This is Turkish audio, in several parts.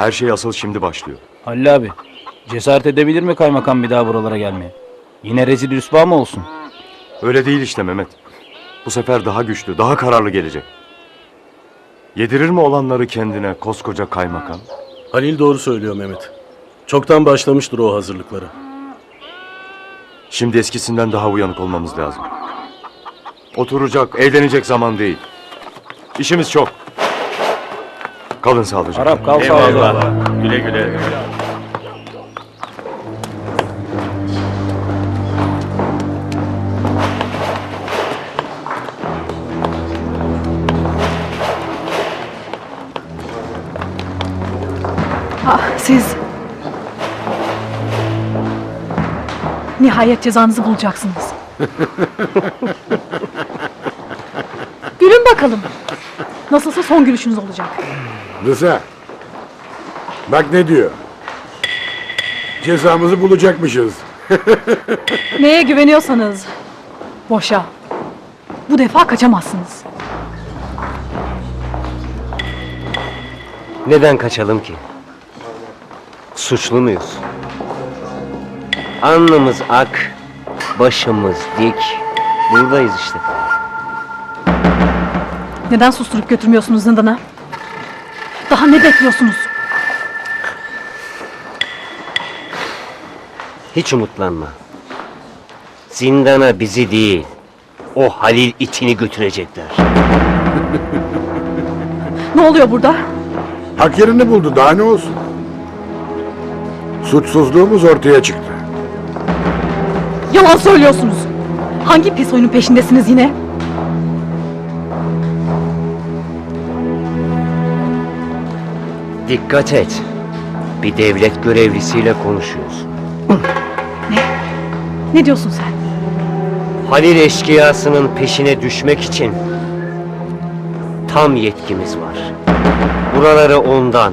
Her şey asıl şimdi başlıyor. Halil abi, cesaret edebilir mi kaymakam bir daha buralara gelmeye? Yine rezil rüsva mı olsun? Öyle değil işte Mehmet. Bu sefer daha güçlü, daha kararlı gelecek. Yedirir mi olanları kendine koskoca kaymakam? Halil doğru söylüyor Mehmet. Çoktan başlamıştır o hazırlıkları. Şimdi eskisinden daha uyanık olmamız lazım. Oturacak, eğlenecek zaman değil. İşimiz çok. Kalın sağlıcakla. Arap kal sağlıcakla. Güle güle. Ah, siz... Nihayet cezanızı bulacaksınız. Gülün bakalım. Nasılsa son gülüşünüz olacak. Rıza. Bak ne diyor. Cezamızı bulacakmışız. Neye güveniyorsanız. Boşa. Bu defa kaçamazsınız. Neden kaçalım ki? Suçlu muyuz? Alnımız ak, başımız dik. Buradayız işte. Neden susturup götürmüyorsunuz zindana? Daha ne bekliyorsunuz? Hiç umutlanma. Zindana bizi değil, o Halil itini götürecekler. Ne oluyor burada? Hak yerini buldu daha ne olsun. Suçsuzluğumuz ortaya çıktı. Yalan söylüyorsunuz. Hangi pis oyunun peşindesiniz yine? Dikkat et. Bir devlet görevlisiyle konuşuyoruz. Ne diyorsun sen? Halil eşkıyasının peşine düşmek için tam yetkimiz var. Buraları ondan,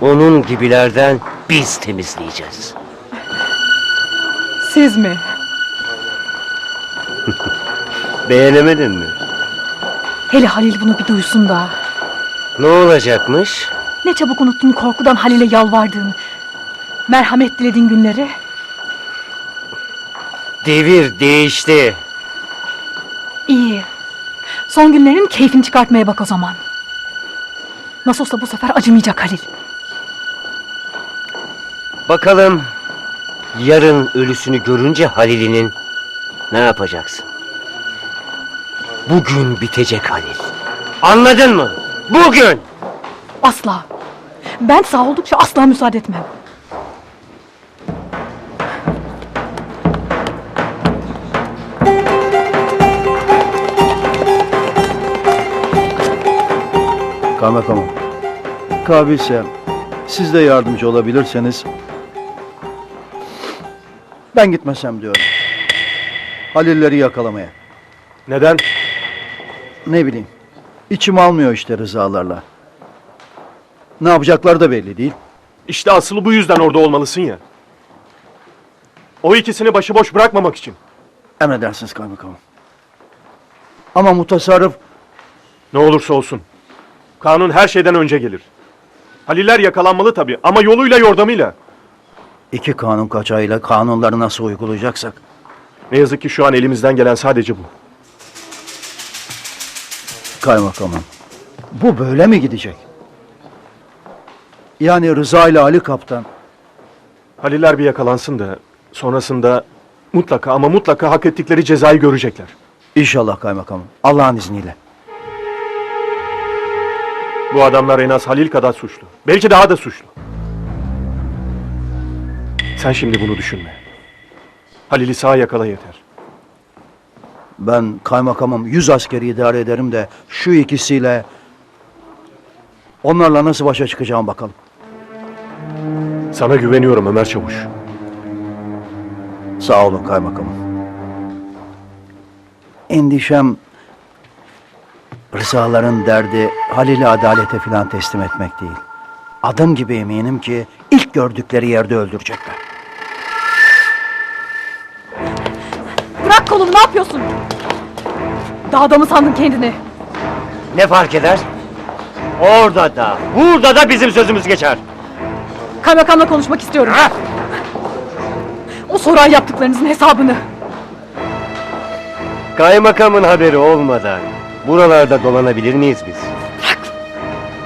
onun gibilerden biz temizleyeceğiz. Siz mi? Beğenemedin mi? Hele Halil bunu bir duysun da. Ne olacakmış? Ne çabuk unuttun korkudan Halil'e yalvardığın, merhamet dilediğin günleri. Devir değişti. İyi. Son günlerin keyfini çıkartmaya bak o zaman. Nasıl olsa bu sefer acımayacak Halil. Bakalım yarın ölüsünü görünce Halil'inin ne yapacaksın? Bugün bitecek Halil. Anladın mı? Bugün! Asla. Ben sağ oldukça asla müsaade etmem. Kaymakamım. Kabilse siz de yardımcı olabilirseniz ben gitmesem diyorum. Halilleri yakalamaya. Neden? Ne bileyim. İçim almıyor işte rızalarla. Ne yapacaklar da belli değil. İşte asıl bu yüzden orada olmalısın ya. O ikisini başıboş bırakmamak için. Emredersiniz kaymakamım. Ama mutasarrıf Ne olursa olsun. Kanun her şeyden önce gelir. Haliller yakalanmalı tabii ama yoluyla yordamıyla. iki kanun kaçağıyla kanunları nasıl uygulayacaksak Ne yazık ki şu an elimizden gelen sadece bu. kaymakamım. Bu böyle mi gidecek? Yani Rıza ile Ali Kaptan Haliller bir yakalansın da sonrasında mutlaka ama mutlaka hak ettikleri cezayı görecekler. İnşallah kaymakamım. Allah'ın izniyle. Bu adamlar en az Halil kadar suçlu. Belki daha da suçlu. Sen şimdi bunu düşünme. Halil'i sağ yakala yeter. Ben kaymakamım yüz askeri idare ederim de şu ikisiyle onlarla nasıl başa çıkacağım bakalım. Sana güveniyorum Ömer Çavuş. Sağ olun kaymakamım. Endişem Rızaların derdi Halil'i adalete filan teslim etmek değil. Adım gibi eminim ki ilk gördükleri yerde öldürecekler. Bırak kolumu ne yapıyorsun? Dağda mı sandın kendini? Ne fark eder? Orada da, burada da bizim sözümüz geçer. Kaymakamla konuşmak istiyorum. O soran yaptıklarınızın hesabını. Kaymakamın haberi olmadan buralarda dolanabilir miyiz biz?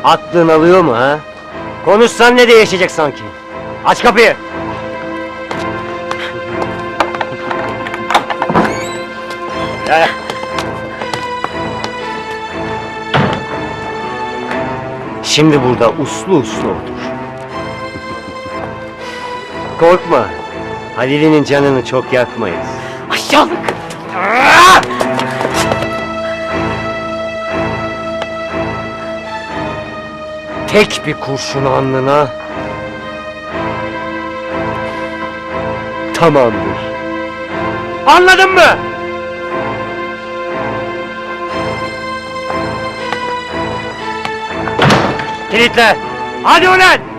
Aklın alıyor mu ha? Konuşsan ne değişecek sanki? Aç kapıyı. Ya. Şimdi burada uslu uslu otur. Korkma. Halil'in canını çok yakmayız. Aşağılık. Tek bir kurşun alnına tamamdır. Anladın mı? Kilitle. Hadi ulan!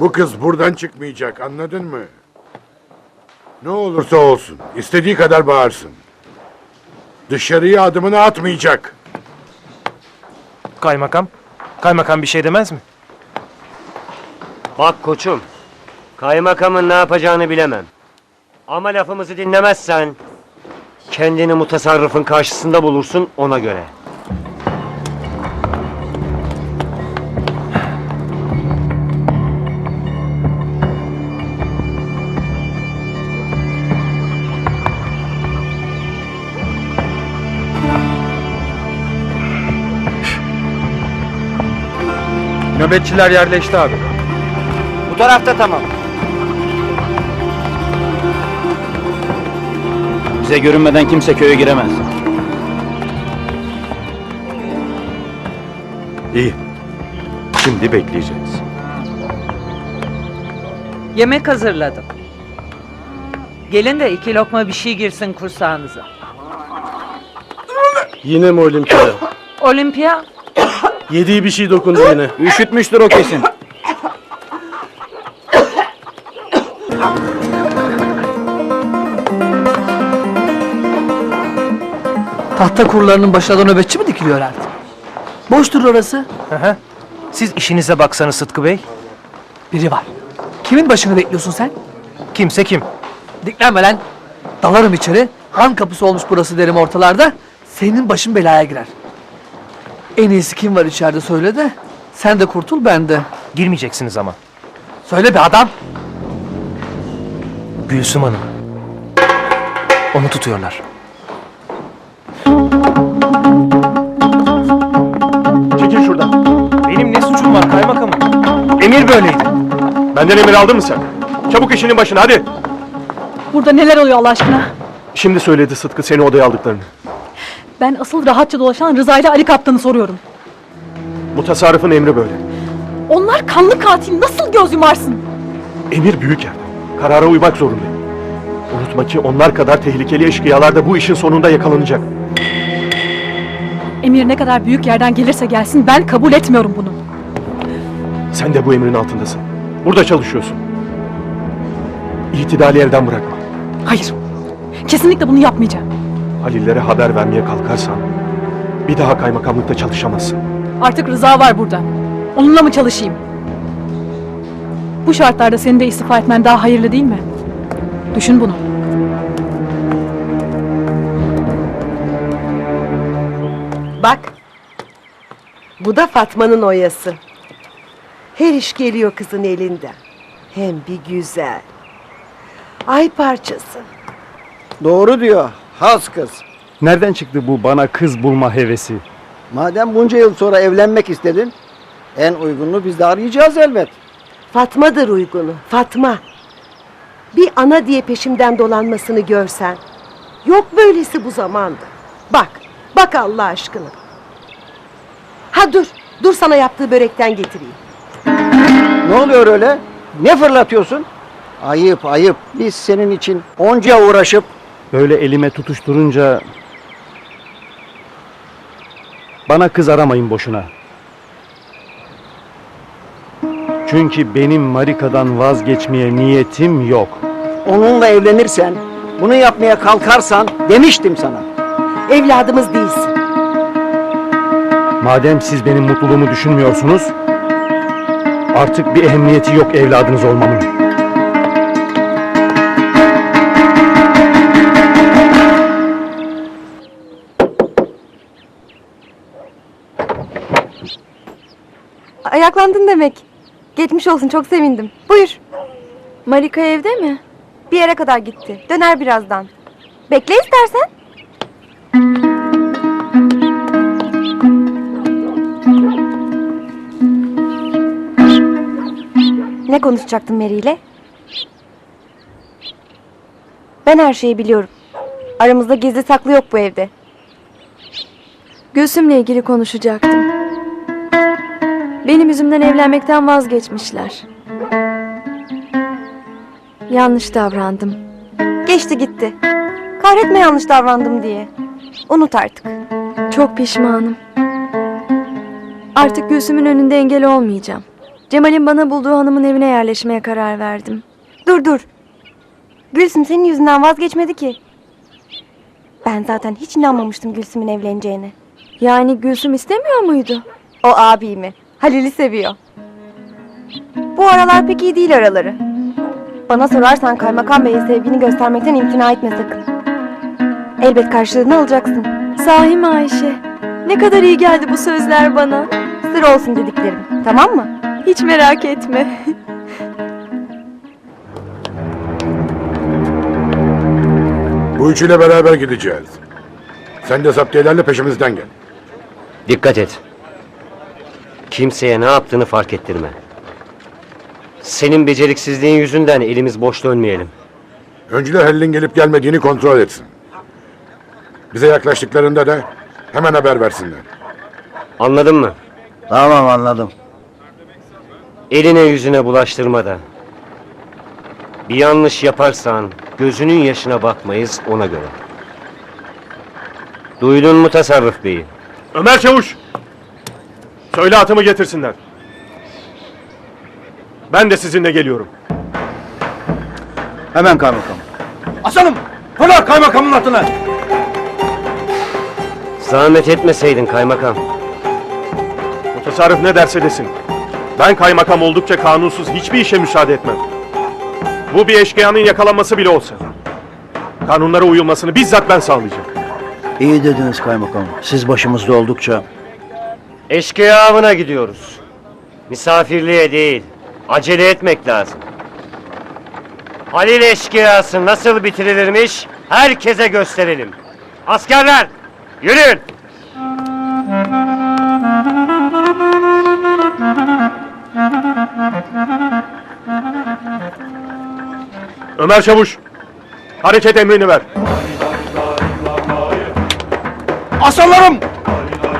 Bu kız buradan çıkmayacak anladın mı? Ne olursa olsun istediği kadar bağırsın. Dışarıya adımını atmayacak. Kaymakam. Kaymakam bir şey demez mi? Bak koçum, kaymakamın ne yapacağını bilemem. Ama lafımızı dinlemezsen kendini mutasarrıfın karşısında bulursun ona göre. Nöbetçiler yerleşti abi. Bu tarafta tamam. Bize görünmeden kimse köye giremez. İyi. Şimdi bekleyeceğiz. Yemek hazırladım. Gelin de iki lokma bir şey girsin kursağınıza. Yine mi olimpiya? Olimpiya Yediği bir şey dokundu yine. Üşütmüştür o kesin. Tahta kurularının başına da nöbetçi mi dikiliyor artık? Boştur orası. Siz işinize baksanız Sıtkı Bey. Biri var. Kimin başını bekliyorsun sen? Kimse kim? Diklenme lan. Dalarım içeri. Han kapısı olmuş burası derim ortalarda. Senin başın belaya girer. En iyisi kim var içeride söyle de. Sen de kurtul ben de. Girmeyeceksiniz ama. Söyle be adam. Gülsüm Hanım. Onu tutuyorlar. Çekil şuradan. Benim ne suçum var kaymakamım? Emir böyleydi. Benden emir aldın mı sen? Çabuk işinin başına hadi. Burada neler oluyor Allah aşkına? Şimdi söyledi Sıtkı seni odaya aldıklarını. Ben asıl rahatça dolaşan Rıza ile Ali Kaptan'ı soruyorum. Mutasarrıfın emri böyle. Onlar kanlı katil nasıl göz yumarsın? Emir büyük yerde. Karara uymak zorundayım. Unutma ki onlar kadar tehlikeli eşkıyalar da bu işin sonunda yakalanacak. Emir ne kadar büyük yerden gelirse gelsin ben kabul etmiyorum bunu. Sen de bu emrin altındasın. Burada çalışıyorsun. İtidali elden bırakma. Hayır. Kesinlikle bunu yapmayacağım. Halillere haber vermeye kalkarsan bir daha kaymakamlıkta çalışamazsın. Artık Rıza var burada. Onunla mı çalışayım? Bu şartlarda senin de istifa etmen daha hayırlı değil mi? Düşün bunu. bak. Bu da Fatma'nın oyası. Her iş geliyor kızın elinden. Hem bir güzel. Ay parçası. Doğru diyor. Has kız. Nereden çıktı bu bana kız bulma hevesi? Madem bunca yıl sonra evlenmek istedin, en uygununu biz de arayacağız elbet. Fatma'dır uygunu. Fatma. Bir ana diye peşimden dolanmasını görsen. Yok böylesi bu zamanda. Bak. Bak Allah aşkına. Ha dur. Dur sana yaptığı börekten getireyim. Ne oluyor öyle? Ne fırlatıyorsun? Ayıp ayıp. Biz senin için onca uğraşıp Böyle elime tutuşturunca... Bana kız aramayın boşuna. Çünkü benim Marika'dan vazgeçmeye niyetim yok. onunla evlenirsen, bunu yapmaya kalkarsan demiştim sana. Evladımız değilsin. Madem siz benim mutluluğumu düşünmüyorsunuz, artık bir ehemmiyeti yok evladınız olmamın. Ayaklandın demek. Geçmiş olsun çok sevindim. Buyur. Marika evde mi? Bir yere kadar gitti. Döner birazdan. Bekle istersen. Ne konuşacaktın Mary ile? Ben her şeyi biliyorum. Aramızda gizli saklı yok bu evde. Gülsüm'le ilgili konuşacaktım. Benim yüzümden evlenmekten vazgeçmişler. Yanlış davrandım. Geçti gitti. Kahretme yanlış davrandım diye. Unut artık. Çok pişmanım. Artık Gülsüm'ün önünde engel olmayacağım. Cemal'in bana bulduğu hanımın evine yerleşmeye karar verdim. Dur dur. Gülsüm senin yüzünden vazgeçmedi ki. Ben zaten hiç inanmamıştım Gülsüm'ün evleneceğine. Yani Gülsüm istemiyor muydu? O abimi. Halil'i seviyor. Bu aralar pek iyi değil araları. Bana sorarsan kaymakam beye sevgini göstermekten imtina etme sakın. Elbet karşılığını alacaksın. Sahi mi Ayşe? Ne kadar iyi geldi bu sözler bana. Sır olsun dediklerim. Tamam mı? Hiç merak etme. Bu üçüyle beraber gideceğiz. Sen de zaptiyelerle peşimizden gel. Dikkat et. Kimseye ne yaptığını fark ettirme. Senin beceriksizliğin yüzünden elimiz boş dönmeyelim. Öncüler Halil'in gelip gelmediğini kontrol etsin. Bize yaklaştıklarında da hemen haber versinler. Anladın mı? Tamam anladım. Eline yüzüne bulaştırma da. Bir yanlış yaparsan gözünün yaşına bakmayız ona göre. Duydun mu tasarruf beyi? Ömer Çavuş! Söyle atımı getirsinler. Ben de sizinle geliyorum. Hemen kaymakam. Aslanım! Fırla kaymakamın atına! Zahmet etmeseydin kaymakam. Mutasarrıf ne derse desin. Ben kaymakam oldukça kanunsuz hiçbir işe müsaade etmem. Bu bir eşkıyanın yakalanması bile olsa. Kanunlara uyulmasını bizzat ben sağlayacağım. İyi dediniz kaymakam. Siz başımızda oldukça Eşkıya avına gidiyoruz. Misafirliğe değil. Acele etmek lazım. Halil eşkıyası nasıl bitirilirmiş herkese gösterelim. Askerler yürüyün. Ömer Çavuş! Hareket emrini ver. Aslanlarım!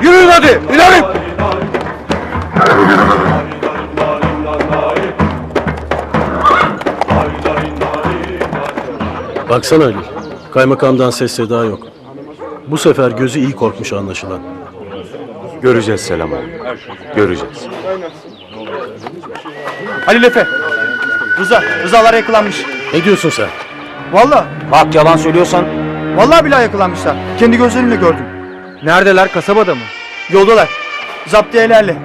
Yürüyün hadi! İleri! Baksana Ali. Kaymakamdan ses seda yok. Bu sefer gözü iyi korkmuş anlaşılan. Göreceğiz Selam abi. Göreceğiz. Halil Efe! Rıza, Rızalar yakalanmış. Ne diyorsun sen? Valla, Bak yalan söylüyorsan vallahi billahi yakalanmışlar. Kendi gözlerimle gördüm. Neredeler, kasabada mı? Yoldalar. Zaptiyelerle.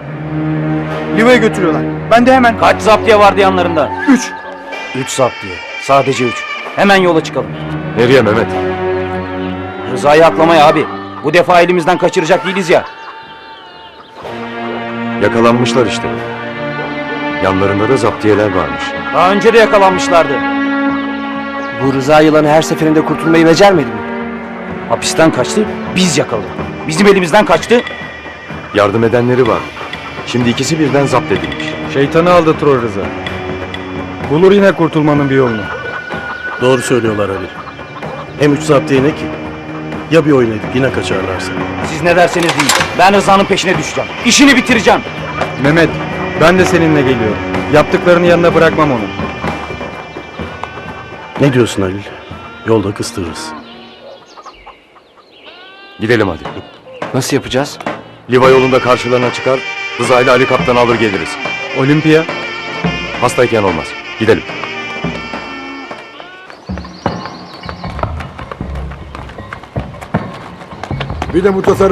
Liva'ya götürüyorlar. Ben de hemen... kaç zaptiye vardı yanlarında? Üç. Üç zaptiye. Sadece üç. Hemen yola çıkalım. Nereye Mehmet? Rıza'yı aklamaya abi. Bu defa elimizden kaçıracak değiliz ya. Yakalanmışlar işte. Yanlarında da zaptiyeler varmış. Daha önce de yakalanmışlardı. Bu Rıza yılanı her seferinde kurtulmayı becermedi mi? Hapisten kaçtı, biz yakaladık. Bizim elimizden kaçtı. Yardım edenleri var. Şimdi ikisi birden zapt edilmiş. Şeytanı aldatır o Rıza. Bulur yine kurtulmanın bir yolunu. Doğru söylüyorlar Ali. Hem üç zaptiye ne ki? Ya bir oyun edip yine kaçarlarsa? Siz ne derseniz deyin. Ben Rıza'nın peşine düşeceğim. İşini bitireceğim. Mehmet, ben de seninle geliyorum. Yaptıklarını yanına bırakmam onu. Ne diyorsun Halil? Yolda kıstırırız. Gidelim hadi. Nasıl yapacağız? Liva yolunda karşılarına çıkar. Rıza ile Ali Kaptan alır geliriz. Olimpiya. Hastayken olmaz. Gidelim. Bir de mutasarrıf